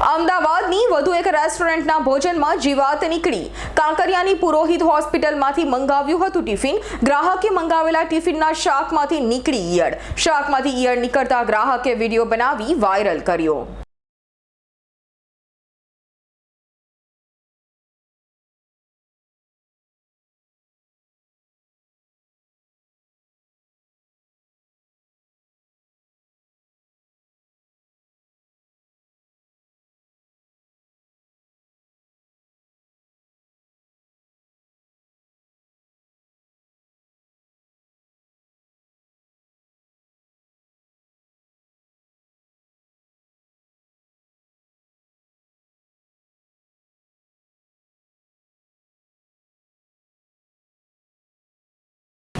અમદાવાદની વધુ એક રેસ્ટોરન્ટના ભોજનમાં જીવાત નીકળી. કાંકરિયાની પુરોહિત હોસ્પિટલમાંથી મંગાવ્યું હતું ટિફિન. ગ્રાહકે મંગાવેલા ટિફિનના શાકમાંથી નીકળી ઈયળ. શાકમાંથી ઈયળ નીકળતા ગ્રાહકે વીડિયો બનાવી વાયરલ કર્યો.